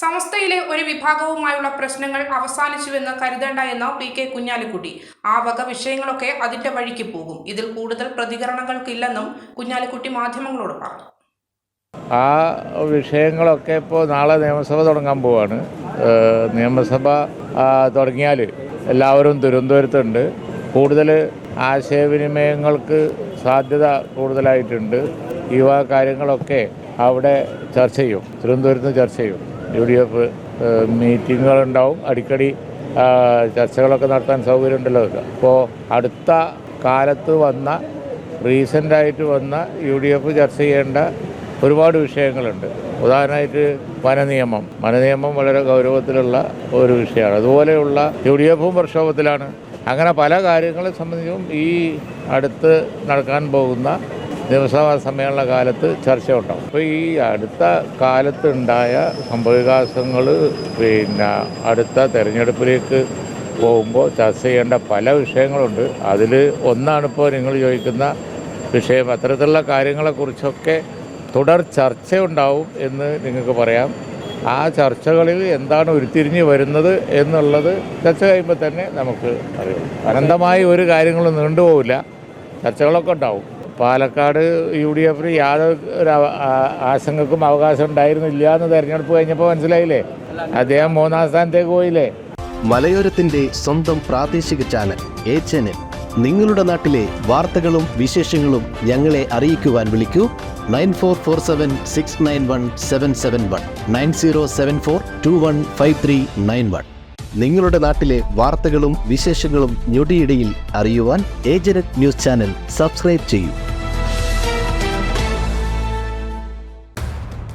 സമസ്തയിലെ ഒരു വിഭാഗവുമായുള്ള പ്രശ്നങ്ങൾ അവസാനിച്ചുവെന്ന് കരുതേണ്ട എന്ന് പി കെ കുഞ്ഞാലിക്കുട്ടി. ആ വക വിഷയങ്ങളൊക്കെ അതിന്റെ വഴിക്ക് പോകും. ഇതിൽ കൂടുതൽ പ്രതികരണങ്ങൾക്കില്ലെന്നും കുഞ്ഞാലിക്കുട്ടി മാധ്യമങ്ങളോട് പറഞ്ഞു. ആ വിഷയങ്ങളൊക്കെ ഇപ്പോൾ നാളെ നിയമസഭ തുടങ്ങാൻ പോവാണ്. നിയമസഭ തുടങ്ങിയാൽ എല്ലാവരും തിരുവനന്തപുരത്തുണ്ട്. കൂടുതൽ ആശയവിനിമയങ്ങൾക്ക് സാധ്യത കൂടുതലായിട്ടുണ്ട്. വക കാര്യങ്ങളൊക്കെ അവിടെ ചർച്ച ചെയ്യും. തിരുവനന്തപുരത്ത് ചർച്ച ചെയ്യും. യു ഡി എഫ് മീറ്റിങ്ങുകളുണ്ടാവും. അടിക്കടി ചർച്ചകളൊക്കെ നടത്താൻ സൗകര്യമുണ്ടല്ലോ. അപ്പോൾ അടുത്ത കാലത്ത് വന്ന റീസെന്റായിട്ട് വന്ന യു ഡി എഫ് ചർച്ച ചെയ്യേണ്ട ഒരുപാട് വിഷയങ്ങളുണ്ട്. ഉദാഹരണമായിട്ട് വനനിയമം. വനനിയമം വളരെ ഗൗരവത്തിലുള്ള ഒരു വിഷയമാണ്. അതുപോലെയുള്ള യു ഡി എഫും പ്രക്ഷോഭത്തിലാണ്. അങ്ങനെ പല കാര്യങ്ങളെ സംബന്ധിച്ചും ഈ അടുത്ത് നടക്കാൻ പോകുന്ന നിയമസഭാ സമ്മേളന കാലത്ത് ചർച്ച ഉണ്ടാവും അപ്പോൾ ഈ അടുത്ത കാലത്തുണ്ടായ സംഭവവികാസങ്ങൾ പിന്നെ അടുത്ത തെരഞ്ഞെടുപ്പിലേക്ക് പോകുമ്പോൾ ചർച്ച ചെയ്യേണ്ട പല വിഷയങ്ങളുണ്ട്. അതിൽ ഒന്നാണിപ്പോൾ നിങ്ങൾ ചോദിക്കുന്ന വിഷയം. അത്തരത്തിലുള്ള കാര്യങ്ങളെക്കുറിച്ചൊക്കെ തുടർ ചർച്ച ഉണ്ടാവും എന്ന് നിങ്ങൾക്ക് പറയാം. ആ ചർച്ചകളിൽ എന്താണ് ഉരുത്തിരിഞ്ഞ് വരുന്നത് എന്നുള്ളത് ചർച്ച കഴിയുമ്പോൾ തന്നെ നമുക്ക് അറിയാം. അനന്തമായി ഒരു കാര്യങ്ങളും നീണ്ടുപോകില്ല ചർച്ചകളൊക്കെ ഉണ്ടാവും. പാലക്കാട് യു ഡി എഫിന് യാതൊരു ആശങ്കക്കും അവകാശം ഉണ്ടായിരുന്നില്ല എന്ന് തെരഞ്ഞെടുപ്പ് കഴിഞ്ഞപ്പോൾ മനസ്സിലായില്ലേ? അദ്ദേഹം മൂന്നാം സ്ഥാനത്തേക്ക് പോയില്ലേ? മലയോരത്തിന്റെ സ്വന്തം പ്രാദേശിക ചാനൽ എ നിങ്ങളുടെ നാട്ടിലെ വാർത്തകളും വിശേഷങ്ങളും ഞങ്ങളെ അറിയിക്കുവാൻ വിളിക്കൂ. Nine four four seven six nine one seven seven one. Nine zero seven four two one five three nine one. നിങ്ങളുടെ നാട്ടിലെ വാർത്തകളും വിശേഷങ്ങളും ഞൊടിയിടയിൽ അറിയുവാൻ ഏജനറ്റ് ന്യൂസ് ചാനൽ സബ്സ്ക്രൈബ് ചെയ്യൂ.